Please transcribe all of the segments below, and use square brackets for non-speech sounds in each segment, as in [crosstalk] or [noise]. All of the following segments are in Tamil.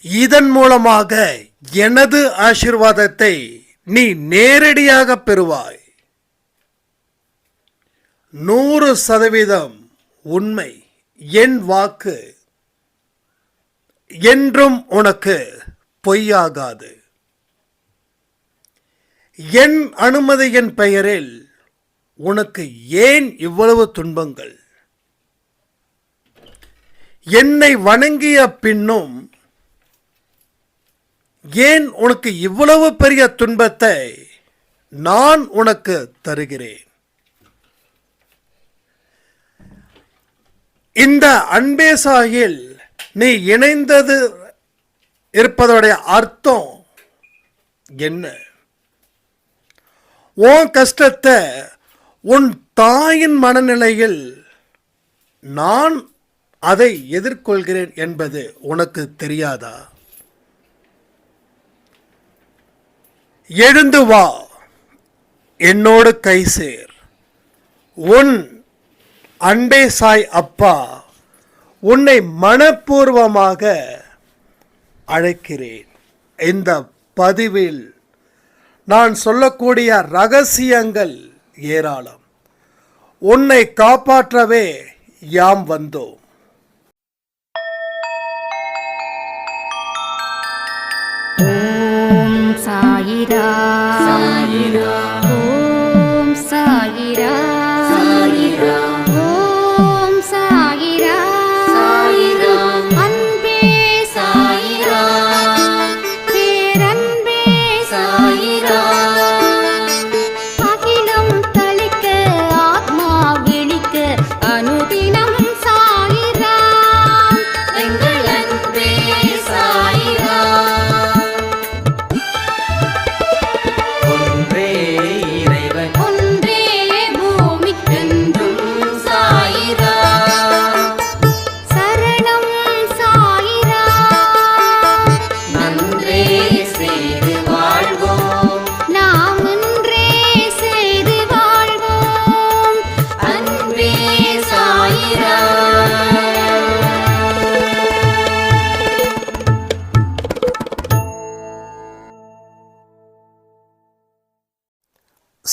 இதன் மூலமாக எனது ஆசிர்வாதத்தை நீ நேரடியாக பெறுவாய். நூறு சதவீதம் உண்மை. என் வாக்கு என்றும் உனக்கு பொய்யாகாது. என் அனுமதியின் பெயரில் உனக்கு ஏன் இவ்வளவு துன்பங்கள்? என்னை வணங்கிய பின்னும் ஏன் உனக்கு இவ்வளவு பெரிய துன்பத்தை நான் உனக்கு தருகிறேன்? இந்த அன்பேசாயில் நீ இணைந்தது இருப்பதோடைய அர்த்தம் என்ன? உன் கஷ்டத்தை உன் தாயின் மனநிலையில் நான் அதை எதிர்கொள்கிறேன் என்பது உனக்கு தெரியாதா? எழுந்து வா. என்னோடு கை சேர். உன் அன்பே சாய் அப்பா. உன்னை மனப்பூர்வமாக அழைக்கிறேன். இந்த பதிவில் நான் சொல்லக்கூடிய ரகசியங்கள் ஏராளம். உன்னை காப்பாற்றவே யாம் வந்தோம். சாயிரா சாயிரா ஓம்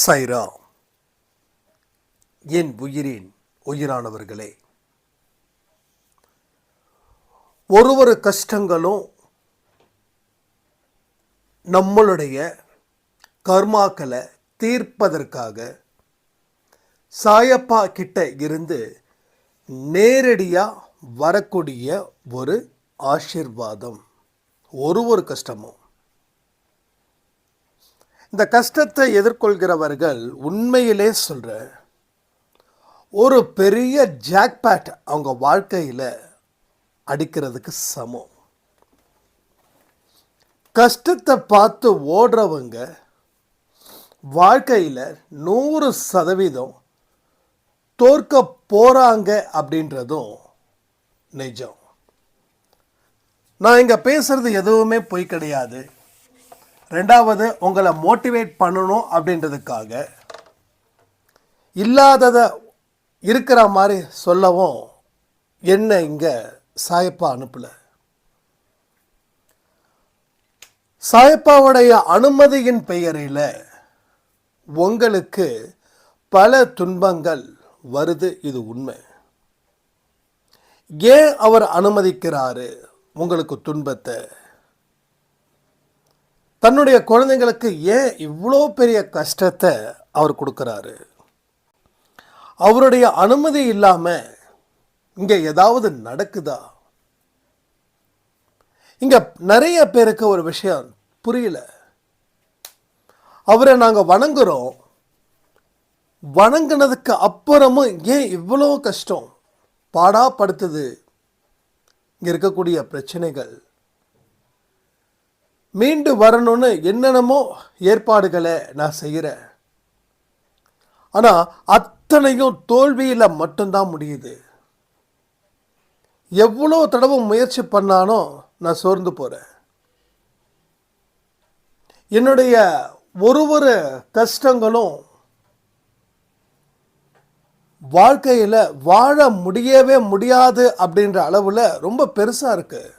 சைரா. என் உயிரின் உயிரானவர்களே. ஒரு ஒரு கஷ்டங்களும் நம்மளுடைய கர்மாக்களை தீர்ப்பதற்காக சாயப்பா கிட்ட இருந்து நேரடியாக வரக்கூடிய ஒரு ஆசிர்வாதம். ஒரு ஒரு கஷ்டமும். இந்த கஷ்டத்தை எதிர்கொள்கிறவர்கள் உண்மையிலே சொல்கிற ஒரு பெரிய ஜாக்பேட் அவங்க வாழ்க்கையில் அடிக்கிறதுக்கு சமம். கஷ்டத்தை பார்த்து ஓடுறவங்க வாழ்க்கையில் நூறு சதவீதம் தோற்க போகிறாங்க அப்படின்றதும் நிஜம். நான் இங்கே பேசுறது எதுவுமே பொய் கிடையாது. ரெண்டாவது உங்களை மோட்டிவேட் பண்ணணும் அப்படின்றதுக்காக இல்லாததை இருக்கிற மாதிரி சொல்லவும் என்ன இங்கே சாயப்பா அனுப்பல. சாயப்பாவுடைய அனுமதியின் பெயரில் உங்களுக்கு பல துன்பங்கள் வருது இது உண்மை. ஏன் அவர் அனுமதிக்கிறாரு? உங்களுக்கு துன்பத்தை தன்னுடைய குழந்தைங்களுக்கு ஏன் இவ்வளோ பெரிய கஷ்டத்தை அவர் கொடுக்குறாரு? அவருடைய அனுமதி இல்லாமல் இங்கே ஏதாவது நடக்குதா? இங்கே நிறைய பேருக்கு ஒரு விஷயம் புரியல. அவரை நாங்கள் வணங்குறோம். வணங்கினதுக்கு அப்புறமும் ஏன் இவ்வளோ கஷ்டம்? பாடாப்படுத்துது இங்கே இருக்கக்கூடிய பிரச்சனைகள். மீண்டு வரணும்னு என்னென்னமோ ஏற்பாடுகளை நான் செய்கிறேன். ஆனால் அத்தனையும் தோல்வியில் மட்டும்தான் முடியுது. எவ்வளோ தடவை முயற்சி பண்ணாலும் நான் சோர்ந்து போகிறேன் என்னுடைய ஒரு ஒரு கஷ்டங்களும் வாழ்க்கையில் வாழ முடியவே முடியாது அப்படின்ற அளவில் ரொம்ப பெருசாக இருக்குது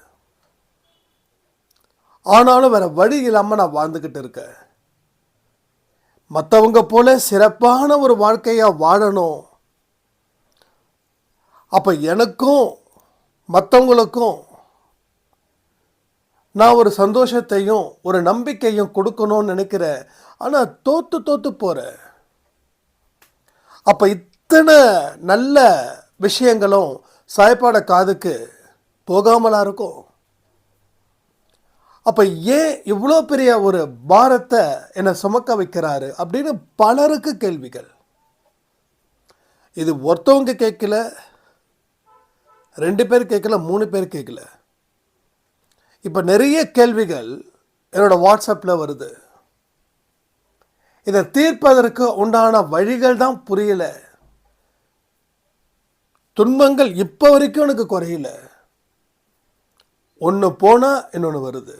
ஆனாலும் வேற வழி இல்லாமல் நான் வாழ்ந்துக்கிட்டு இருக்கேன். மற்றவங்க போல சிறப்பான ஒரு வாழ்க்கையாக வாழணும். அப்போ எனக்கும் மற்றவங்களுக்கும் நான் ஒரு சந்தோஷத்தையும் ஒரு நம்பிக்கையும் கொடுக்கணும்னு நினைக்கிறேன். ஆனால் தோற்று தோற்று போகிறேன் அப்போ இத்தனை நல்ல விஷயங்களும் சாய்ப்பாட காதுக்கு போகாமலா இருக்கும். அப்போ ஏன் இவ்வளோ பெரிய ஒரு பாரத்தை என்னை சுமக்க வைக்கிறாரு அப்படின்னு பலருக்கு கேள்விகள். இது ஒருத்தவங்க கேட்கல ரெண்டு பேர் கேட்கல மூணு பேர் கேட்கல. இப்போ நிறைய கேள்விகள் என்னோட வாட்ஸ்அப்பில் வருது. இதை தீர்ப்பதற்கு உண்டான வழிகள் தான் புரியல. துன்பங்கள் இப்போ வரைக்கும் எனக்கு குறையல. ஒன்று போனால் இன்னொன்று வருது.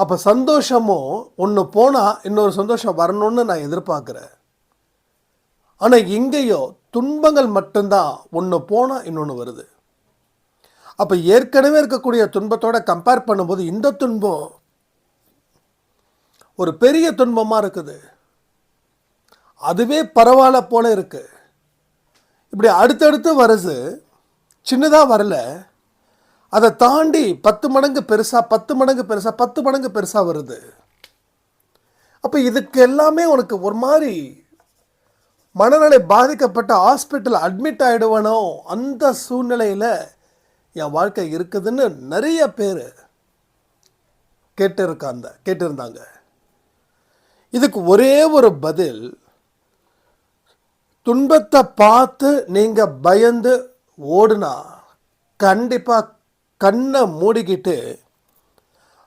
அப்போ சந்தோஷமும் ஒன்று போனால் இன்னொரு சந்தோஷம் வரணும்னு நான் எதிர்பார்க்குறேன். ஆனால் இங்கேயோ துன்பங்கள் மட்டும்தான் ஒன்று போனால் இன்னொன்று வருது. அப்போ ஏற்கனவே இருக்கக்கூடிய துன்பத்தோட கம்பேர் பண்ணும்போது இந்த துன்பம் ஒரு பெரிய துன்பமாக இருக்குது. அதுவே பரவாயில்ல போல இருக்குது இப்படி அடுத்தடுத்து வருது. சின்னதாக வரல. அதை தாண்டி பத்து மடங்கு பெருசாக பத்து மடங்கு பெருசாக பத்து மடங்கு பெருசாக வருது. அப்போ இதுக்கு எல்லாமே உனக்கு ஒரு மாதிரி மனநிலை பாதிக்கப்பட்ட ஹாஸ்பிட்டல் அட்மிட் ஆகிடுவனோ அந்த சூழ்நிலையில் என் வாழ்க்கை இருக்குதுன்னு நிறைய பேர் கேட்டிருக்காங்க கேட்டிருந்தாங்க. இதுக்கு ஒரே ஒரு பதில் துன்பத்தை பார்த்து நீங்கள் பயந்து ஓடுனா கண்டிப்பாக கண்ணை மூடிக்கிட்டு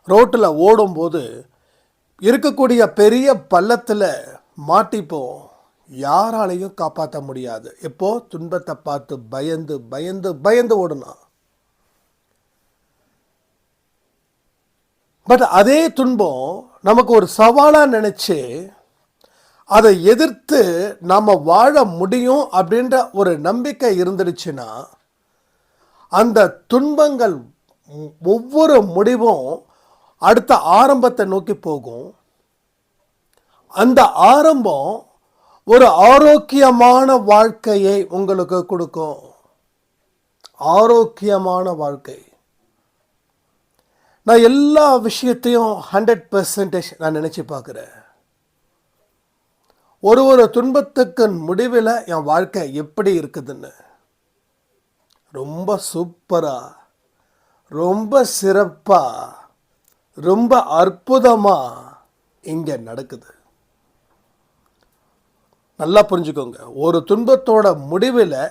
ரோட்டில் ஓடும்போது இருக்கக்கூடிய பெரிய பள்ளத்தில் மாட்டிப்போம். யாராலையும் காப்பாற்ற முடியாது. எப்போ? துன்பத்தை பார்த்து பயந்து பயந்து பயந்து ஓடுனா. பட் அதே துன்பம் நமக்கு ஒரு சவாலாக நினச்சி அதை எதிர்த்து நாம் வாழ முடியும் அப்படின்ற ஒரு நம்பிக்கை இருந்துடுச்சுன்னா அந்த துன்பங்கள் ஒவ்வொரு முடிவும் அடுத்த ஆரம்பத்தை நோக்கி போகும். அந்த ஆரம்பம் ஒரு ஆரோக்கியமான வாழ்க்கையை உங்களுக்கு கொடுக்கும். ஆரோக்கியமான வாழ்க்கை. நான் எல்லா விஷயத்தையும் ஹண்ட்ரட் பர்சன்டேஜ் நான் நினச்சி பார்க்குறேன். ஒரு ஒரு துன்பத்துக்கு முடிவில் என் வாழ்க்கை எப்படி இருக்குதுன்னு. ரொம்ப சூப்பராக ரொம்ப சிறப்பாக ரொம்ப அற்புதமாக இங்கே நடக்குது. நல்லா புரிஞ்சுக்கோங்க. ஒரு துன்பத்தோட முடிவில்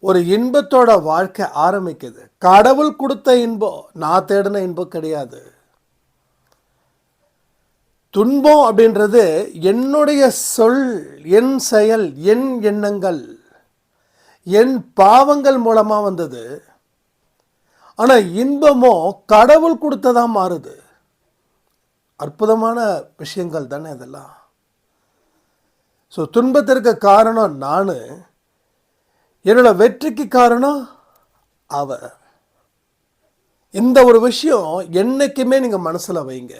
ஒரு இன்பத்தோட வாழ்க்கை ஆரம்பிக்குது. கடவுள் கொடுத்த இன்பம் நான் தேடின இன்பம் கிடையாது. துன்பம் அப்படின்றது என்னுடைய சொல் என் செயல் என் எண்ணங்கள் என் பாவங்கள் மூலமாக வந்தது. ஆனால் இன்பமோ கடவுள் கொடுத்ததாக மாறுது. அற்புதமான விஷயங்கள் தானே இதெல்லாம். ஸோ துன்பத்திற்கு காரணம் நான். என்னோட வெற்றிக்கு காரணம் அவர். இந்த ஒரு விஷயம் என்னைக்குமே நீங்கள் மனசில் வைங்க.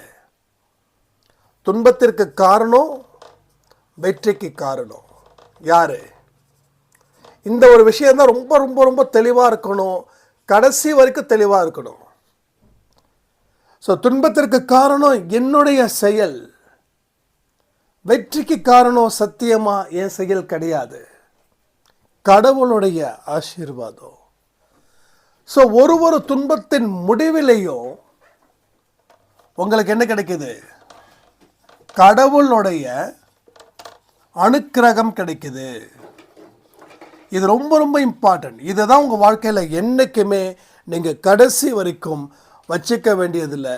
துன்பத்திற்கு காரணம் வெற்றிக்கு காரணம். யாரு? இந்த ஒரு விஷயந்தான் ரொம்ப ரொம்ப ரொம்ப தெளிவாக இருக்கணும். கடைசி வரைக்கும் தெளிவாக இருக்கணும். ஸோ துன்பத்திற்கு காரணம் என்னுடைய செயல். வெற்றிக்கு காரணம் சத்தியமா? என் செயல் கிடையாது. கடவுளுடைய ஆசீர்வாதம். ஸோ ஒரு ஒரு துன்பத்தின் முடிவிலையும் உங்களுக்கு என்ன கிடைக்குது? கடவுளுடைய அனுக்கிரகம் கிடைக்குது. இது ரொம்ப ரொம்ப இம்பார்ட்டன்ட் இதை தான் உங்கள் வாழ்க்கையில் என்றைக்குமே நீங்கள் கடைசி வரைக்கும் வச்சுக்க வேண்டியதில்லை.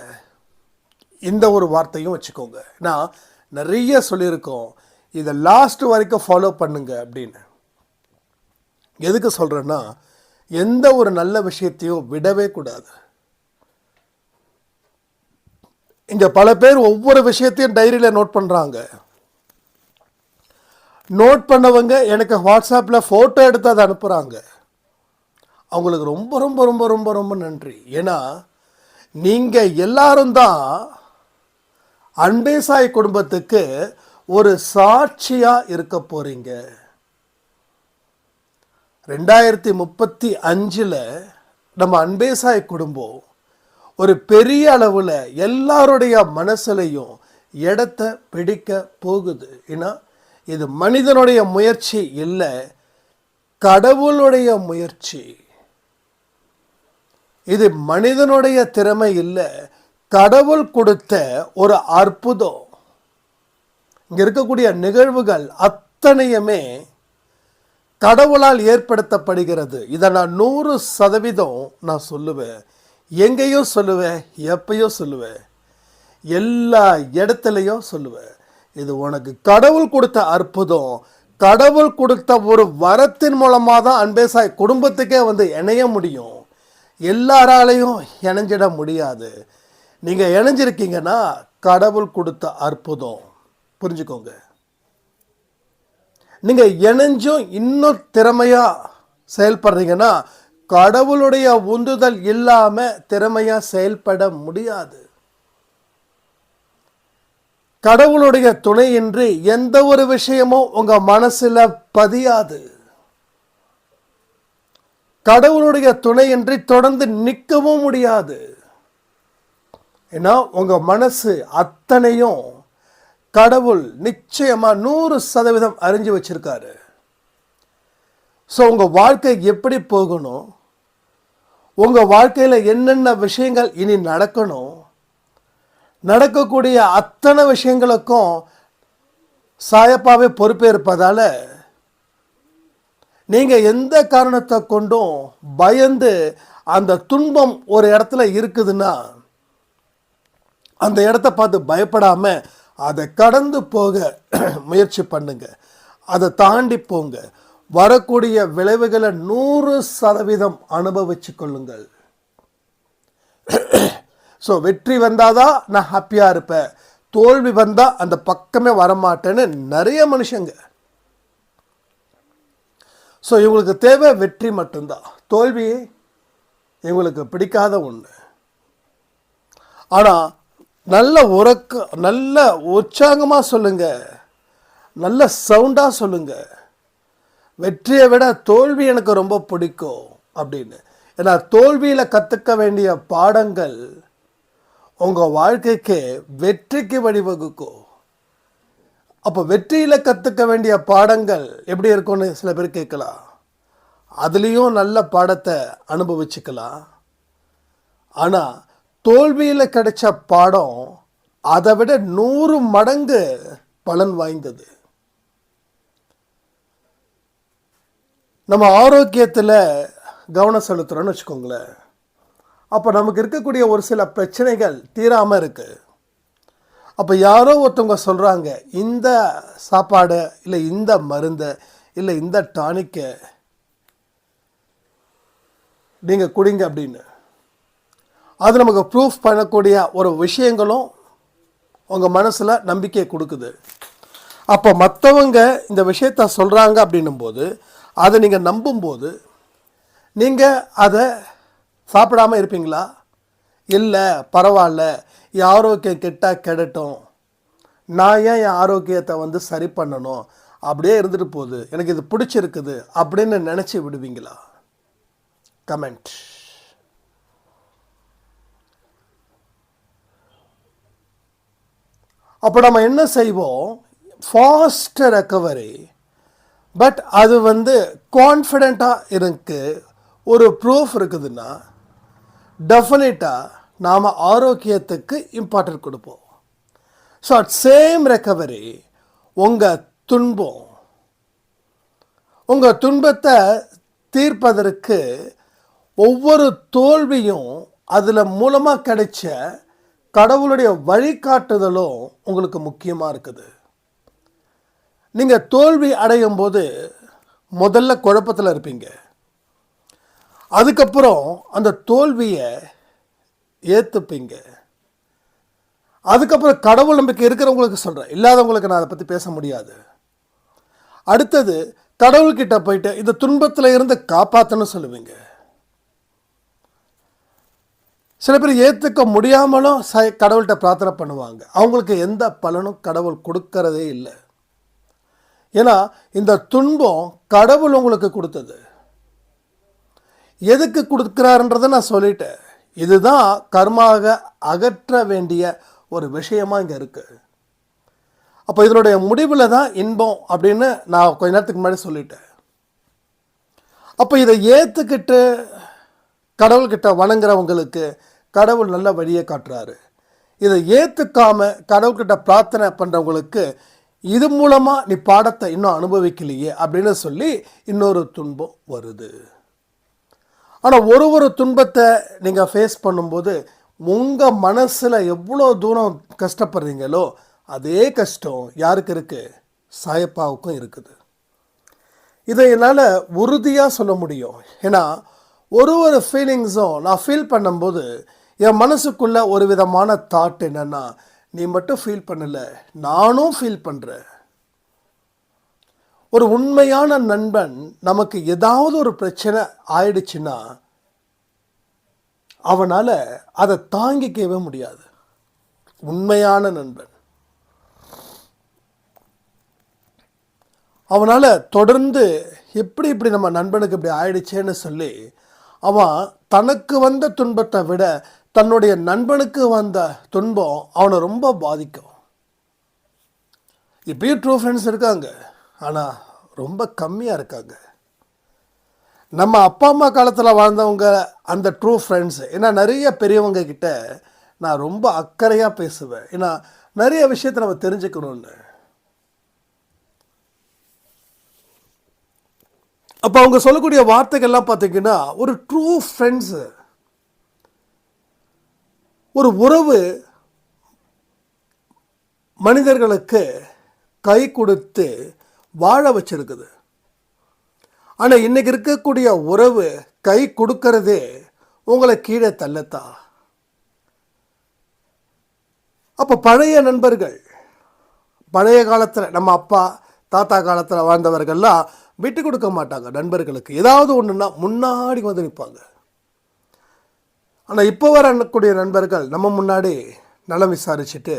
இந்த ஒரு வார்த்தையும் வச்சுக்கோங்க. நான் நிறைய சொல்லியிருக்கோம். இதை லாஸ்ட் வரைக்கும் ஃபாலோ பண்ணுங்க அப்படின்னு. எதுக்கு சொல்கிறேன்னா எந்த ஒரு நல்ல விஷயத்தையும் விடவே கூடாது. இங்கே பல பேர் ஒவ்வொரு விஷயத்தையும் டைரியில் நோட் பண்ணுறாங்க நோட் பண்ணவங்க எனக்கு வாட்ஸ்அப்பில் ஃபோட்டோ எடுத்து அதை அனுப்புகிறாங்க அவங்களுக்கு ரொம்ப ரொம்ப ரொம்ப ரொம்ப ரொம்ப நன்றி. ஏன்னா நீங்கள் எல்லாரும் தான் அன்பேசாய் குடும்பத்துக்கு ஒரு சாட்சியாக இருக்க போகிறீங்க ரெண்டாயிரத்தி முப்பத்தி அஞ்சில் நம்ம அன்பேசாய் குடும்பம் ஒரு பெரிய அளவில் எல்லாருடைய மனசுலையும் இடத்த பிடிக்க போகுது. ஏன்னா இது மனிதனுடைய முயற்சி இல்லை கடவுளுடைய முயற்சி. இது மனிதனுடைய திறமை இல்லை கடவுள் கொடுத்த ஒரு அற்புதம். இங்கே இருக்கக்கூடிய நிகழ்வுகள் அத்தனையுமே கடவுளால் ஏற்படுத்தப்படுகிறது. இதை நான் நூறு சதவீதம் நான் சொல்லுவேன். எங்கேயும் சொல்லுவேன் எப்பயோ சொல்லுவேன். எல்லா இடத்துலையும் சொல்லுவேன். இது உனக்கு கடவுள் கொடுத்த அற்புதம். கடவுள் கொடுத்த ஒரு வரத்தின் மூலமாக தான் அன்பேசாய் குடும்பத்துக்கே வந்து இணைய முடியும். எல்லாராலையும் இணைஞ்சிட முடியாது. நீங்கள் இணைஞ்சிருக்கீங்கன்னா கடவுள் கொடுத்த அற்புதம். புரிஞ்சுக்கோங்க. நீங்கள் இணைஞ்சும் இன்னும் திறமையாக செயல்படுறீங்கன்னா கடவுளுடைய உந்துதல் இல்லாமல் திறமையாக செயல்பட முடியாது. கடவுளுடைய துணையின்றி எந்த ஒரு விஷயமும் உங்க மனசுல பதியாது. கடவுளுடைய துணையின்றி தொடர்ந்து நிற்கவும் முடியாது. ஏன்னா உங்க மனசு அத்தனையும் கடவுள் நிச்சயமா நூறு சதவீதம் அறிஞ்சு வச்சிருக்காரு. ஸோ உங்க வாழ்க்கை எப்படி போகணும்? உங்க வாழ்க்கையில என்னென்ன விஷயங்கள் இனி நடக்கணும்? நடக்கக்கூடிய அத்தனை விஷயங்களுக்கும் சாயப்பாவே பொறுப்பேற்பதால் நீங்கள் எந்த காரணத்தை கொண்டும் பயந்து அந்த துன்பம் ஒரு இடத்துல இருக்குதுன்னா அந்த இடத்த பார்த்து பயப்படாமல் அதை கடந்து போக [clears throat] முயற்சி பண்ணுங்க. அதை தாண்டி போங்க. வரக்கூடிய விளைவுகளை நூறு சதவீதம் அனுபவிச்சு கொள்ளுங்கள். [clears throat] ஸோ வெற்றி வந்தாதான் நான் ஹாப்பியாக இருப்பேன். தோல்வி வந்தால் அந்த பக்கமே வரமாட்டேன்னு நிறைய மனுஷங்க. ஸோ இவங்களுக்கு தேவை வெற்றி மட்டும்தான். தோல்வி இவங்களுக்கு பிடிக்காத ஒன்று ஆனால் நல்ல உறக்க நல்ல உற்சாகமாக சொல்லுங்கள் நல்ல சவுண்டாக சொல்லுங்கள் வெற்றியை விட தோல்வி எனக்கு ரொம்ப பிடிக்கும் அப்படின்னு. ஏன்னா தோல்வியில் கற்றுக்க வேண்டிய பாடங்கள் உங்கள் வாழ்க்கைக்கு வெற்றிக்கு வழிவகுக்கும். அப்போ வெற்றியில் கற்றுக்க வேண்டிய பாடங்கள் எப்படி இருக்கும்னு சில பேர் கேட்கலாம். அதுலேயும் நல்ல பாடத்தை அனுபவிச்சுக்கலாம். ஆனால் தோல்வியில் கிடைச்ச பாடம் அதை விட நூறு மடங்கு பலன் வாய்ந்தது. நம்ம ஆரோக்கியத்தில் கவனம் செலுத்துகிறோன்னு வச்சுக்கோங்களேன். அப்போ நமக்கு இருக்கக்கூடிய ஒரு சில பிரச்சனைகள் தீராமல் இருக்குது அப்போ யாரோ ஒருத்தவங்க சொல்கிறாங்க இந்த சாப்பாடு இல்லை இந்த மருந்தை இல்லை இந்த டானிக்கை நீங்கள் குடிங்க அப்படின்னு. அது நமக்கு ப்ரூஃப் பண்ணக்கூடிய ஒரு விஷயங்களும் உங்கள் மனசில் நம்பிக்கையை கொடுக்குது. அப்போ மற்றவங்க இந்த விஷயத்த சொல்கிறாங்க அப்படின்னும் போது அதை நீங்கள் நம்பும்போது நீங்கள் அதை சாப்பிடாம இருப்பீங்களா? இல்லை பரவாயில்ல என் ஆரோக்கியம் கெட்டால் கெடட்டும். நான் ஏன் என் ஆரோக்கியத்தை வந்து சரி பண்ணணும்? அப்படியே இருந்துட்டு போகுது. எனக்கு இது பிடிச்சிருக்குது அப்படின்னு நினச்சி விடுவீங்களா? கமெண்ட். அப்போ நம்ம என்ன செய்வோம்? ஃபாஸ்ட் ரெக்கவரி பட் அது வந்து கான்ஃபிடெண்ட்டாக இருக்கு. ஒரு ப்ரூஃப் இருக்குதுன்னா டெஃபினட்டாக நாம் ஆரோக்கியத்துக்கு இம்பார்ட்டன்ட் கொடுப்போம். ஸோ அட் சேம் ரெக்கவரி உங்கள் துன்பம் உங்கள் துன்பத்தை தீர்ப்பதற்கு ஒவ்வொரு தோல்வியும் அதில் மூலமாக கிடைச்ச கடவுளுடைய வழிகாட்டுதலும் உங்களுக்கு முக்கியமாக இருக்குது. நீங்கள் தோல்வி அடையும் போது முதல்ல குழப்பத்தில் இருப்பீங்க. அதுக்கப்புறம் அந்த தோல்வியை ஏற்றுப்பீங்க அதுக்கப்புறம் கடவுள் நம்பிக்கை இருக்கிறவங்களுக்கு சொல்கிறேன் இல்லாதவங்களுக்கு நான் அதை பற்றி பேச முடியாது. அடுத்தது கடவுள்கிட்ட போயிட்டு இந்த துன்பத்தில் இருந்து காப்பாற்றணும் சொல்லுவீங்க. சில பேர் ஏற்றுக்க முடியாமலும் ச கடவுள்கிட்ட பிரார்த்தனை பண்ணுவாங்க. அவங்களுக்கு எந்த பலனும் கடவுள் கொடுக்கறதே இல்லை. ஏன்னா இந்த துன்பம் கடவுள் உங்களுக்கு கொடுத்தது. எதுக்கு கொடுக்குறாருன்றதை நான் சொல்லிட்டேன். இதுதான் கர்மாக அகற்ற வேண்டிய ஒரு விஷயமாக இங்கே இருக்குது அப்போ இதனுடைய முடிவில் தான் இன்பம் அப்படின்னு நான் கொஞ்ச நேரத்துக்கு முன்னாடி சொல்லிட்டேன். அப்போ இதை ஏற்றுக்கிட்டு கடவுள்கிட்ட வணங்குறவங்களுக்கு கடவுள் நல்ல வழியை காட்டுறாரு. இதை ஏற்றுக்காம கடவுள்கிட்ட பிரார்த்தனை பண்ணுறவங்களுக்கு இது மூலமாக நீ பாடத்தை இன்னும் அனுபவிக்கலையே அப்படின்னு சொல்லி இன்னொரு துன்பம் வருது. ஆனால் ஒரு ஒரு துன்பத்தை நீங்கள் ஃபேஸ் பண்ணும்போது உங்கள் மனசில் எவ்வளோ தூரம் கஷ்டப்படுறீங்களோ அதே கஷ்டம் யாருக்கு இருக்குது சாயப்பாவுக்கும் இருக்குது. இதை என்னால் உறுதியாக சொல்ல முடியும். ஏன்னா ஒரு ஒரு ஃபீலிங்ஸும் நான் ஃபீல் பண்ணும்போது என் மனசுக்குள்ளே ஒரு விதமான தாட் என்னன்னா நீ மட்டும் ஃபீல் பண்ணலை நானும் ஃபீல் பண்ணுறேன் ஒரு உண்மையான நண்பன் நமக்கு ஏதாவது ஒரு பிரச்சனை ஆயிடுச்சுன்னா அவனால் அதை தாங்கிக்கவே முடியாது. உண்மையான நண்பன். அவனால் தொடர்ந்து எப்படி இப்படி நம்ம நண்பனுக்கு இப்படி ஆயிடுச்சேன்னு சொல்லி அவன் தனக்கு வந்த துன்பத்தை விட தன்னுடைய நண்பனுக்கு வந்த துன்பம் அவனை ரொம்ப பாதிக்கும். இப்பயும் ட்ரூ ஃப்ரெண்ட்ஸ் இருக்காங்க. ஆனால் ரொம்ப கம்மியாக இருக்காங்க. நம்ம அப்பா அம்மா காலத்தில் வாழ்ந்தவங்க அந்த ட்ரூ ஃப்ரெண்ட்ஸ் ஏன்னா நிறைய பெரியவங்க கிட்ட நான் ரொம்ப அக்கறையாக பேசுவேன். ஏன்னா நிறைய விஷயத்தை நம்ம தெரிஞ்சுக்கணும்னு. அப்போ அவங்க சொல்லக்கூடிய வார்த்தைகள்லாம் பார்த்தீங்கன்னா ஒரு ட்ரூ ஃப்ரெண்ட்ஸு ஒரு உறவு மனிதர்களுக்கு கை கொடுத்து வாழ வச்சிருக்குது. ஆனால் இன்னைக்கு இருக்கக்கூடிய உறவு கை கொடுக்கறதே உங்களை கீழே தள்ளத்தா அப்போ பழைய நண்பர்கள் பழைய காலத்தில் நம்ம அப்பா தாத்தா காலத்தில் வாழ்ந்தவர்கள்லாம் விட்டு கொடுக்க மாட்டாங்க நண்பர்களுக்கு. ஏதாவது ஒன்றுன்னா முன்னாடி வந்து நிற்பாங்க ஆனால் இப்போ வரக்கூடிய நண்பர்கள் நம்ம முன்னாடி நலம் விசாரிச்சுட்டு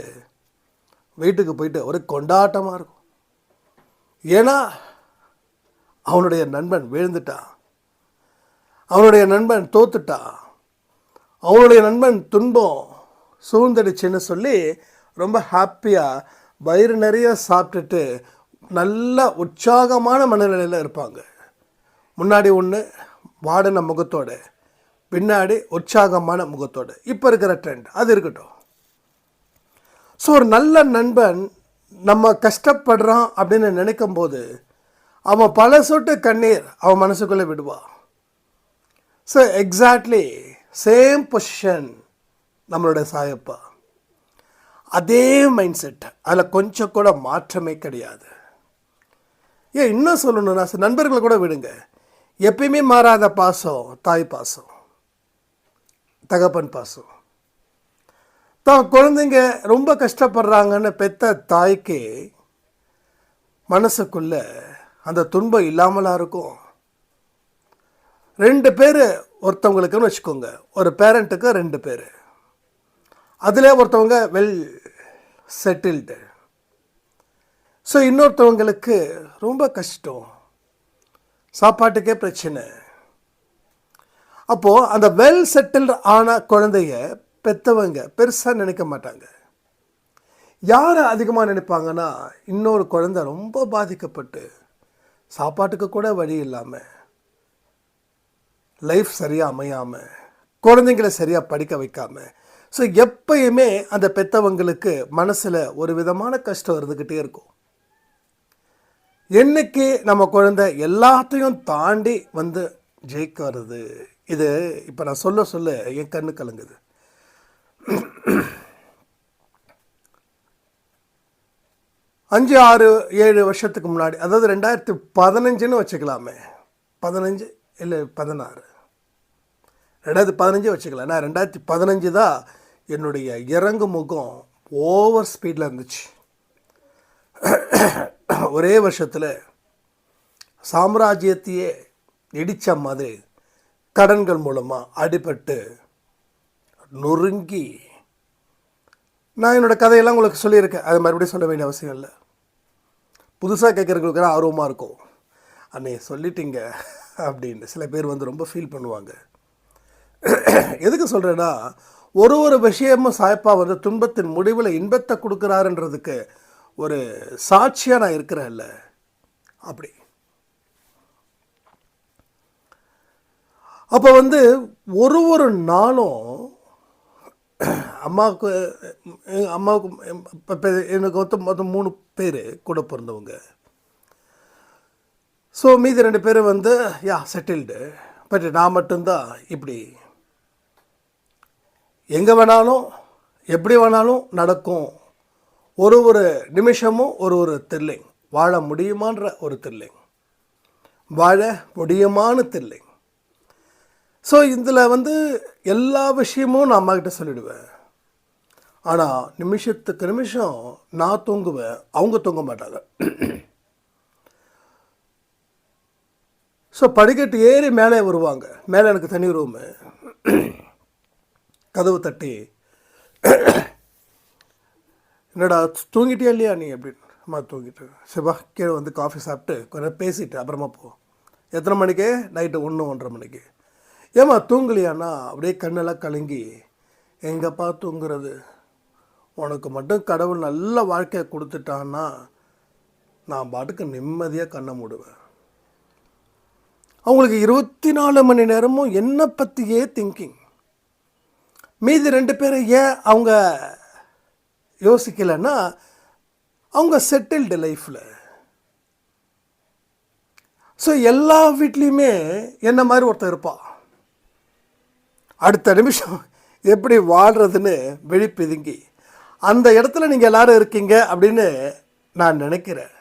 வீட்டுக்கு போயிட்டு ஒரு கொண்டாட்டமாக இருக்கும். ஏன்னா அவனுடைய நண்பன் விழுந்துட்டான் அவனுடைய நண்பன் தோத்துட்டான் அவனுடைய நண்பன் துன்பம் சூழ்ந்துடுச்சுன்னு சொல்லி ரொம்ப ஹாப்பியாக வயிறு நிறைய சாப்பிட்டுட்டு நல்ல உற்சாகமான மனநிலையில் இருப்பாங்க. முன்னாடி ஒன்று வாடின முகத்தோடு. பின்னாடி உற்சாகமான முகத்தோடு. இப்போ இருக்கிற ட்ரெண்ட் அது இருக்கட்டும். ஸோ ஒரு நல்ல நண்பன் நம்ம கஷ்டப்படுறான் அப்படின்னு நினைக்கும் போது அவன் பல சொட்டு கண்ணீர் அவன் மனசுக்குள்ளே விடுவான் ஸோ எக்ஸாக்ட்லி சேம் பொசிஷன் நம்மளோட சாயப்பா. அதே மைண்ட் செட் அதில் கொஞ்சம் கூட மாற்றமே கிடையாது. ஏன் இன்னும் சொல்லணும்னா சார் நண்பர்களை கூட விடுங்க. எப்பயுமே மாறாத பாசம் தாய் பாசம் தகப்பன் பாசம். தான் குழந்தைங்க ரொம்ப கஷ்டப்படுறாங்கன்னு பெத்த தாய்க்கு மனசுக்குள்ள அந்த துன்பம் இல்லாமலாம் இருக்கும். ரெண்டு பேர் ஒருத்தவங்களுக்குன்னு வச்சுக்கோங்க. ஒரு பேரண்ட்டுக்கு ரெண்டு பேர். அதில் ஒருத்தவங்க வெல் செட்டில்டு. ஸோ இன்னொருத்தவங்களுக்கு ரொம்ப கஷ்டம். சாப்பாட்டுக்கே பிரச்சனை. அப்போது அந்த வெல் செட்டில்டு ஆன குழந்தைய பெற்றவங்க பெருசாக நினைக்க மாட்டாங்க. யாரை அதிகமாக நினைப்பாங்கன்னா இன்னொரு குழந்த ரொம்ப பாதிக்கப்பட்டு சாப்பாட்டுக்கு கூட வழி இல்லாமல் லைஃப் சரியாக அமையாமல் குழந்தைங்களை சரியாக படிக்க வைக்காம ஸோ எப்பயுமே அந்த பெற்றவங்களுக்கு மனசில் ஒரு விதமான கஷ்டம் இருந்துக்கிட்டே இருக்கும். என்னைக்கு நம்ம குழந்தை எல்லாத்தையும் தாண்டி வந்து ஜெயிக்க வருது இது இப்போ நான் சொல்ல சொல்ல என் கண்ணு கலங்குது. [clears throat] அஞ்சு ஆறு ஏழு வருஷத்துக்கு முன்னாடி அதாவது ரெண்டாயிரத்தி பதினஞ்சுன்னு வச்சுக்கலாமே. பதினஞ்சு இல்லை பதினாறு. ரெண்டாயிரத்தி பதினஞ்சு வச்சுக்கலாம் நான் ரெண்டாயிரத்தி பதினஞ்சு தான் என்னுடைய இறங்கு முகம் ஓவர் ஸ்பீடில் இருந்துச்சு. [clears throat] ஒரே வருஷத்தில் சாம்ராஜ்யத்தையே இடித்த மாதிரி கடன்கள் மூலமாக அடிபட்டு நொறுங்கி. நான் என்னோடய கதையெல்லாம் உங்களுக்கு சொல்லியிருக்கேன். அது மறுபடியும் சொல்ல வேண்டிய அவசியம் இல்லை. புதுசாக கேட்குறவங்களுக்கு ஆர்வமாக இருக்கும். அன்னை சொல்லிட்டீங்க. அப்படின்னு சில பேர் வந்து ரொம்ப ஃபீல் பண்ணுவாங்க. எதுக்கு சொல்கிறேன்னா ஒரு ஒரு விஷயமும் சாய்ப்பா வந்து துன்பத்தின் முடிவில் இன்பத்தை கொடுக்குறாருன்றதுக்கு ஒரு சாட்சியாக நான் இருக்கிறேன்ல. அப்படி. அப்போ வந்து ஒரு ஒரு நாளும் அம்மாவுக்கு அம்மாவுக்கு இப்போ எனக்கு மொத்தம் மொத்தம் மூணு பேர் கூட பிறந்தவங்க. ஸோ மீதி ரெண்டு பேர் வந்து யா செட்டில்டு பட் நான் மட்டும்தான் இப்படி. எங்கே வேணாலும் எப்படி வேணாலும் நடக்கும். ஒரு ஒரு நிமிஷமும் ஒரு ஒரு தில்லைங் வாழ முடியுமான்ற ஒரு தில்லைங் வாழ முடியுமான தில்லைங் ஸோ இதில் வந்து எல்லா விஷயமும் நான் அம்மாக்கிட்ட சொல்லிடுவேன். ஆனால் நிமிஷத்துக்கு நிமிஷம் நான் தூங்குவேன் அவங்க தூங்க மாட்டாங்க. ஸோ படிக்கட்டு ஏறி மேலே வருவாங்க. மேலே எனக்கு தனி ரூமு. கதவு தட்டி. என்னடா தூங்கிட்டியா இல்லையா நீ அப்படின்னு. அம்மா தூங்கிட்டு. சிவா கீழே வந்து காஃபி சாப்பிட்டு கொஞ்ச நேரம் பேசிட்டு அப்புறமா போ. எத்தனை மணிக்கு? நைட்டு ஒன்று ஒன்றரை மணிக்கு. ஏம்மா தூங்கலையாண்ணா? அப்படியே கண்ணெல்லாம் கலங்கி எங்கப்பா தூங்குறது உனக்கு மட்டும் கடவுள் நல்ல வாழ்க்கையை கொடுத்துட்டான்னா நான் பாட்டுக்கு நிம்மதியாக கண்ணை மூடுவேன். அவங்களுக்கு இருபத்தி நாலு மணி நேரமும் என்னை பற்றியே திங்கிங் மீதி ரெண்டு பேரை ஏன் அவங்க யோசிக்கலைன்னா அவங்க செட்டில்டு லைஃப்பில் ஸோ எல்லா வீட்லேயுமே என்ன மாதிரி ஒருத்தர் இருப்பாள் அடுத்த நிமிஷம் எப்படி வாழ்கிறதுன்னு வெளிப்பிதுங்கி அந்த இடத்துல நீங்கள் எல்லாரும் இருக்கீங்க அப்படின்னு நான் நினைக்கிறேன்.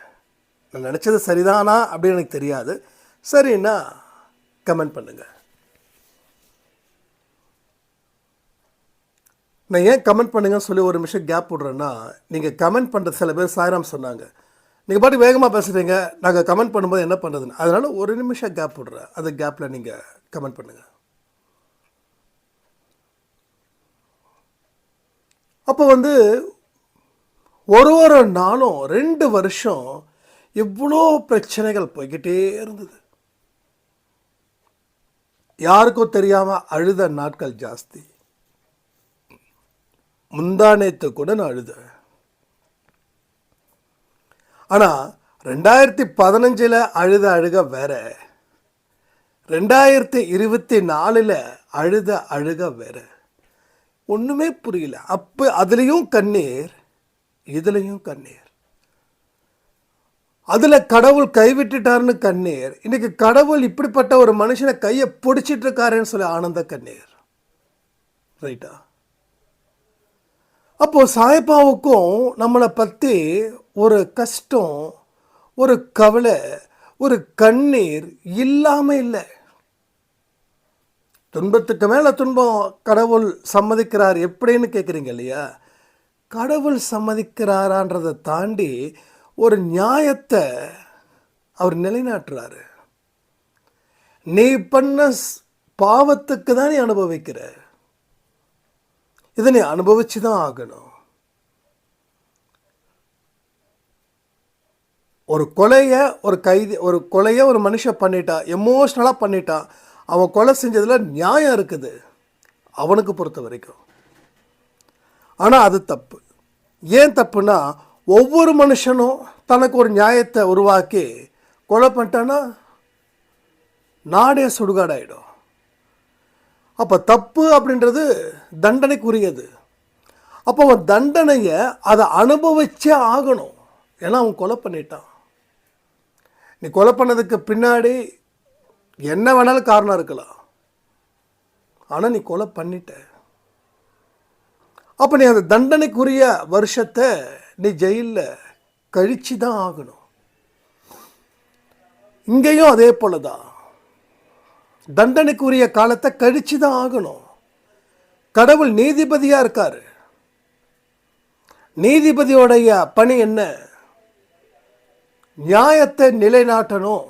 நான் நினச்சது சரிதானா அப்படின்னு எனக்கு தெரியாது. சரின்னா கமெண்ட் பண்ணுங்கள் நான் ஏன் கமெண்ட் பண்ணுங்கன்னு சொல்லி ஒரு நிமிஷம் கேப் விடுறேன்னா நீங்கள் கமெண்ட் பண்ணுற சில பேர் சாய்ராம் சொன்னாங்க. நீங்கள் பாட்டு வேகமாக பேசுகிறீங்க நாங்கள் கமெண்ட் பண்ணும்போது என்ன பண்ணுறதுன்னு அதனால் ஒரு நிமிஷம் கேப் விடுறேன். அந்த கேப்பில் நீங்கள் கமெண்ட் பண்ணுங்கள் அப்போ வந்து ஒரு ஒரு நாளும் ரெண்டு வருஷம் இவ்வளோ பிரச்சனைகள் போய்கிட்டே இருந்தது. யாருக்கும் தெரியாமல் அழுத நாட்கள் ஜாஸ்தி. முந்தானேத்து கூட நான் அழுதேன். ஆனால் ரெண்டாயிரத்தி பதினஞ்சில் அழுத அழுக வேற. ரெண்டாயிரத்தி இருபத்தி நாலில் அழுத அழுக வேறு. ஒன்றுமே புரியல. அப்போ அதுலேயும் கண்ணீர் இதுலேயும் கண்ணீர். அதில் கடவுள் கைவிட்டுட்டாருன்னு கண்ணீர் இன்னைக்கு கடவுள் இப்படிப்பட்ட ஒரு மனுஷனை கையை பிடிச்சிட்டு இருக்காருன்னு சொல்லி ஆனந்த கண்ணீர். ரைட்டா? அப்போது சாய்பாவுக்கும் நம்மளை பற்றி ஒரு கஷ்டம் ஒரு கவலை ஒரு கண்ணீர் இல்லாமல் இல்லை. துன்பத்துக்கு மேலே துன்பம் கடவுள் சம்மதிக்கிறார் எப்படின்னு கேட்குறீங்க இல்லையா? கடவுள் சம்மதிக்கிறாரான்றதை தாண்டி ஒரு நியாயத்தை அவர் நிலைநாட்டுறாரு. நீ பண்ண பாவத்துக்கு தான் நீ அனுபவிக்கிற. இதை நீ அனுபவிச்சு தான் ஆகணும். ஒரு கொலையை ஒரு கைதி ஒரு கொலையை ஒரு மனுஷன் பண்ணிட்டா எமோஷ்னலாக பண்ணிட்டான் அவன் கொலை செஞ்சதில் நியாயம் இருக்குது. அவனுக்கு பொறுத்த வரைக்கும். ஆனால் அது தப்பு. ஏன் தப்புனா ஒவ்வொரு மனுஷனும் தனக்கு ஒரு நியாயத்தை உருவாக்கி கொலை பண்ணிட்டான்னா நாடே சுடுகாடாயிடும். அப்போ தப்பு அப்படின்றது தண்டனைக்குரியது. அப்போ அவன் தண்டனையை அதை அனுபவிச்சே ஆகணும். ஏன்னா அவன் கொலை பண்ணிட்டான். நீ கொலை பண்ணதுக்கு பின்னாடி என்ன வேணாலும் காரணம் இருக்கலாம். ஆனால் நீ கொலை பண்ணிட்ட. அப்போ நீ அந்த தண்டனைக்குரிய வருஷத்தை நீ ஜெயிலில் கழிச்சு தான் ஆகணும். இங்கேயும் அதே போல தான் தண்டனைக்குரிய காலத்தை கழிச்சு தான் ஆகணும். கடவுள் நீதிபதியாக இருக்கார். நீதிபதியோடைய பணி என்ன? நியாயத்தை நிலைநாட்டணும்.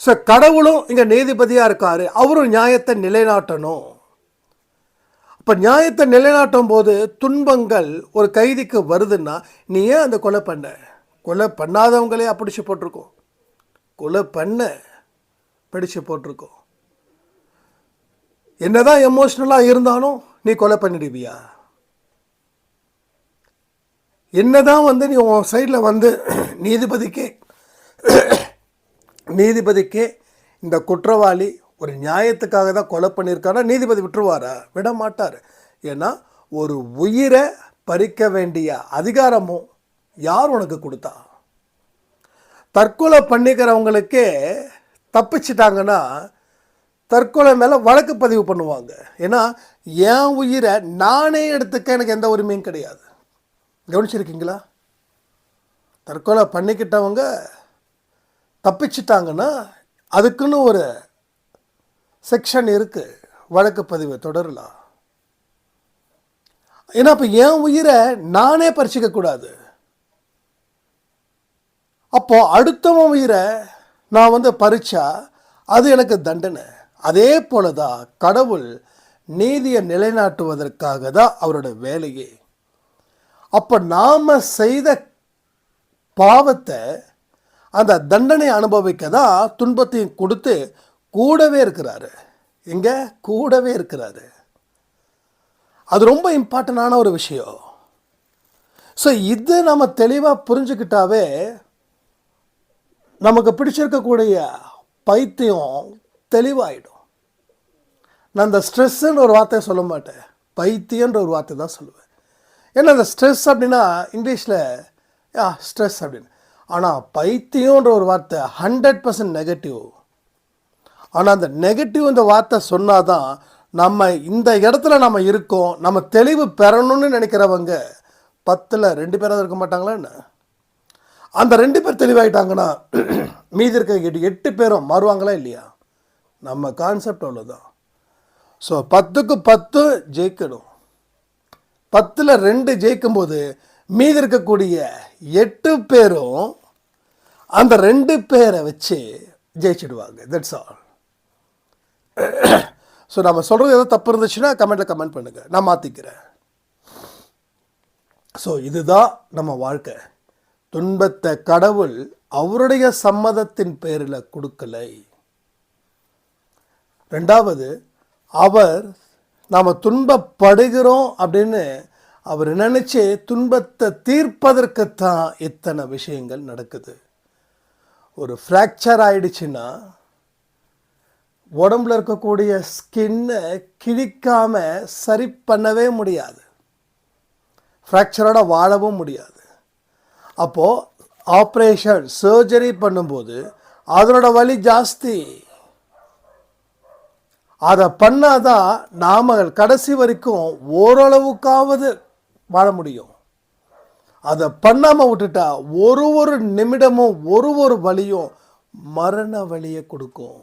ஸோ கடவுளும் இங்கே நீதிபதியாக இருக்கார். அவரும் நியாயத்தை நிலைநாட்டணும். இப்போ நியாயத்தை நிலைநாட்டும் போது துன்பங்கள் ஒரு கைதிக்கு வருதுன்னா நீ ஏன் அந்த கொலை பண்ண? கொலை பண்ணாதவங்களே பிடிச்சி போட்டிருக்கோம். கொலை பண்ண பிடிச்சு போட்டிருக்கோம். என்னதான் எமோஷ்னலாக இருந்தாலும் நீ கொலை பண்ணிடுவியா? என்னதான் வந்து நீ உன் சைடில் வந்து நீதிபதிக்கே நீதிபதிக்கு இந்த குற்றவாளி ஒரு நியாயத்துக்காக தான் கொலை பண்ணியிருக்கானா நீதிபதி விட்டுருவாரா? விட மாட்டார் ஏன்னா ஒரு உயிரை பறிக்க வேண்டிய அதிகாரமும் யார் உனக்கு கொடுத்தா? தற்கொலை பண்ணிக்கிறவங்களுக்கே தப்பிச்சிட்டாங்கன்னா தற்கொலை மேலே வழக்கு பதிவு பண்ணுவாங்க. ஏன்னா என் உயிரை நானே எடுத்துக்க எனக்கு எந்த உரிமையும் கிடையாது. கவனிச்சிருக்கீங்களா? தற்கொலை பண்ணிக்கிட்டவங்க தப்பிச்சிட்டாங்கன்னா அதுக்குன்னு ஒரு செக்ஷன் இருக்குது வழக்கு பதிவு தொடரலாம். ஏன்னா இப்போ என் உயிரை நானே பறிச்சிக்க கூடாது. அப்போ அடுத்தவன் உயிரை நான் வந்து பறிச்சா அது எனக்கு தண்டனை. அதே போல தான் கடவுள் நீதியை நிலைநாட்டுவதற்காக தான் அவரோட வேலையே. அப்போ நாம் செய்த பாவத்தை அந்த தண்டனை அனுபவிக்க தான் துன்பத்தையும் கொடுத்து கூடவே இருக்கிறாரு. எங்க? கூடவே இருக்கிறாரு. அது ரொம்ப இம்பார்ட்டண்டான ஒரு விஷயம். ஸோ இது நம்ம தெளிவாக புரிஞ்சுக்கிட்டாவே நமக்கு பிடிச்சிருக்கக்கூடிய பைத்தியம் தெளிவாயிடும். நான் இந்த ஸ்ட்ரெஸ்ஸுன்ற ஒரு வார்த்தையை சொல்ல மாட்டேன். பைத்தியன்ற ஒரு வார்த்தை தான் சொல்லுவேன். ஏன்னா அந்த ஸ்ட்ரெஸ் அப்படின்னா இங்கிலீஷில் யா ஸ்ட்ரெஸ் அப்படின்னு. ஆனால் பைத்தியன்ற ஒரு வார்த்தை ஹண்ட்ரட் பர்சன்ட் நெகட்டிவ் ஆனால் அந்த நெகட்டிவ் இந்த வார்த்தை சொன்னால் தான் நம்ம இந்த இடத்துல நம்ம இருக்கோம் நம்ம தெளிவு பெறணும்னு நினைக்கிறவங்க பத்தில் ரெண்டு பேராவது இருக்க மாட்டாங்களா என்ன? அந்த ரெண்டு பேர் தெளிவாயிட்டாங்கன்னா [clears throat] மீதி இருக்க எட்டு எட்டு பேரும் மாறுவாங்களா இல்லையா? நம்ம கான்செப்ட் அவ்வளோதான் ஸோ பத்துக்கு பத்து ஜெயிக்கணும். பத்தில் ரெண்டு ஜெயிக்கும்போது மீதி இருக்கக்கூடிய எட்டு பேரும் அந்த ரெண்டு பேரை வச்சு ஜெயிச்சிடுவாங்க. தட்ஸ் ஆல் ஸோ நம்ம சொல்கிறது எதாவது தப்பு இருந்துச்சுன்னா கமெண்ட்டில் கமெண்ட் பண்ணுங்கள் நான் மாற்றிக்கிறேன் ஸோ இதுதான் நம்ம வாழ்க்கை. துன்பத்தை கடவுள் அவருடைய சம்மதத்தின் பேரில் கொடுக்கலை. ரெண்டாவது அவர் நாம் துன்பப்படுகிறோம் அப்படின்னு அவர் நினச்சி துன்பத்தை தீர்ப்பதற்குத்தான் இத்தனை விஷயங்கள் நடக்குது. ஒரு ஃப்ராக்சர் ஆயிடுச்சுன்னா உடம்புல இருக்கக்கூடிய ஸ்கின்னை கிழிக்காம சரி பண்ணவே முடியாது. ஃப்ராக்சரோட வாழவும் முடியாது. அப்போது ஆப்ரேஷன் சர்ஜரி பண்ணும்போது அதனோட வலி ஜாஸ்தி. அதை பண்ணாதான் நாம கடைசி வரைக்கும் ஓரளவுக்காவது வாழ முடியும். அதை பண்ணாமல் விட்டுட்டா ஒரு ஒரு நிமிடமும் ஒரு ஒரு வழியும் மரண வழியை கொடுக்கும்.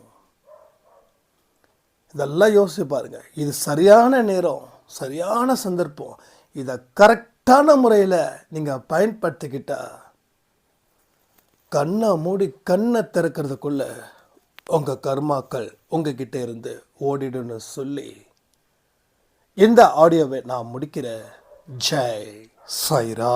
இதெல்லாம் யோசிச்சு பாருங்க. இது சரியான நேரம் சரியான சந்தர்ப்பம். இதை கரெக்டான முறையில் நீங்கள் பயன்படுத்திக்கிட்டா கண்ணை மூடி கண்ணை திறக்கிறதுக்குள்ள உங்கள் கர்மாக்கள் உங்ககிட்ட இருந்து ஓடிடுன்னு சொல்லி இந்த ஆடியோவை நான் முடிக்கிறேன். ஜெய் சாய்ரா